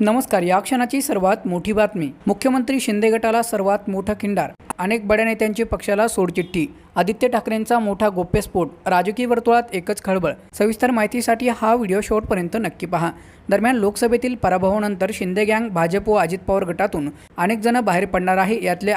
नमस्कार या क्षणाची सर्वात मोठी बातमी. मुख्यमंत्री शिंदे गटाला सर्वात मोठा खिंडार. अनेक बड्या नेत्यांची पक्षाला सोडचिठ्ठी. आदित्य ठाकरेंचा मोठा गोप्यस्फोट. राजकीय वर्तुळात एकच खळबळ. सविस्तर माहितीसाठी हा व्हिडिओ शेवटपर्यंत नक्की पहा. दरम्यान लोकसभेतील पराभवानंतर शिंदे गँग भाजप व अजित पवार गटातून अनेक जण बाहेर पडणार आहे. यातले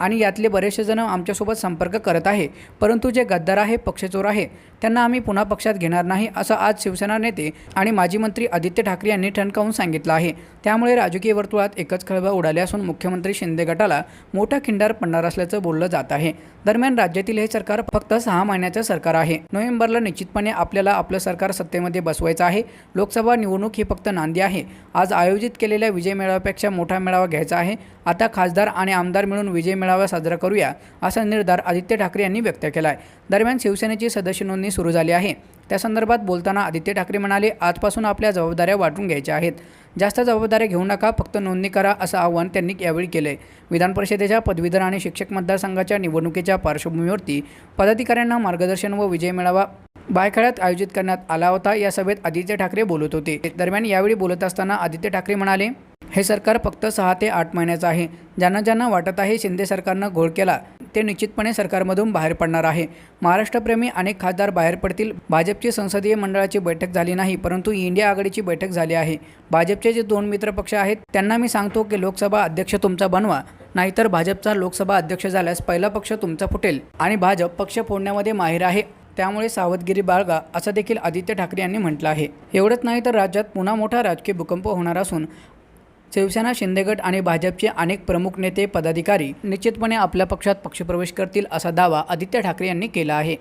आणि यातले बरेचसे जण आमच्यासोबत संपर्क करत आहे. परंतु जे गद्दार आहे पक्षचोर आहे त्यांना आम्ही पुन्हा पक्षात घेणार नाही असं आज शिवसेना नेते आणि माजी मंत्री आदित्य ठाकरे यांनी ठणकावून सांगितलं आहे. त्यामुळे राजकीय वर्तुळात एकच खळबळ उडाली असून मुख्यमंत्री शिंदे गटाला मोठा खिंडार पडणार असल्याचं बोललं जात आहे. दरम्यान राज्यातील हे सरकार फक्त सहा महिन्याचं सरकार आहे. नोव्हेंबरला निश्चितपणे आपल्याला आपलं सरकार सत्तेमध्ये बसवायचं आहे. लोकसभा निवडणूक ही फक्त नांदी आहे. आज आयोजित केलेल्या विजय मेळाव्यापेक्षा मोठा मेळावा घ्यायचा आहे. आता खासदार आणि आमदार मिळून विजय मेळावा साजरा करूया असा निर्धार आदित्य ठाकरे यांनी व्यक्त केला आहे दरम्यान शिवसेनेची सदस्य नोंदणी सुरू झाली आहे. त्या संदर्भात बोलताना आदित्य ठाकरे म्हणाले आजपासून आपल्या जबाबदाऱ्या वाटून घ्यायच्या आहेत. जास्त जबाबदाऱ्या घेऊ नका फक्त नोंदणी करा असं आवाहन त्यांनी यावेळी केलंय. विधान परिषदेच्या पदवीधर आणि शिक्षक मतदारसंघाच्या निवडणुकीच्या पार्श्वभूमीवरती पदाधिकाऱ्यांना मार्गदर्शन व विजय मेळावा बायखेड्यात आयोजित करण्यात आला होता या सभेत आदित्य ठाकरे बोलत होते. दरम्यान यावेळी बोलत असताना आदित्य ठाकरे म्हणाले हे सरकार फक्त सहा ते आठ महिन्याचं आहे. ज्यांना ज्यांना वाटत आहे शिंदे सरकारनं घोळ केला ते निश्चितपणे सरकारमधून बाहेर पडणार आहे. महाराष्ट्रप्रेमी अनेक खासदार बाहेर पडतील. भाजपची संसदीय मंडळाची बैठक झाली नाही परंतु इंडिया आघाडीची बैठक झाली आहे. भाजपचे जे दोन मित्र पक्ष आहेत त्यांना मी सांगतो की लोकसभा अध्यक्ष तुमचा बनवा नाहीतर भाजपचा लोकसभा अध्यक्ष झाल्यास पहिला पक्ष तुमचा फुटेल आणि भाजप पक्ष फोडण्यामध्ये माहीर आहे. त्यामुळे सावधगिरी बाळगा असं देखील आदित्य ठाकरे यांनी म्हटलं आहे. एवढंच नाही तर राज्यात पुन्हा मोठा राजकीय भूकंप होणार असून शिवसेना शिंदेगट आणि भाजपचे अनेक प्रमुख नेते पदाधिकारी निश्चितपणे आपल्या पक्षात पक्षप्रवेश करतील असा दावा आदित्य ठाकरे यांनी केला आहे.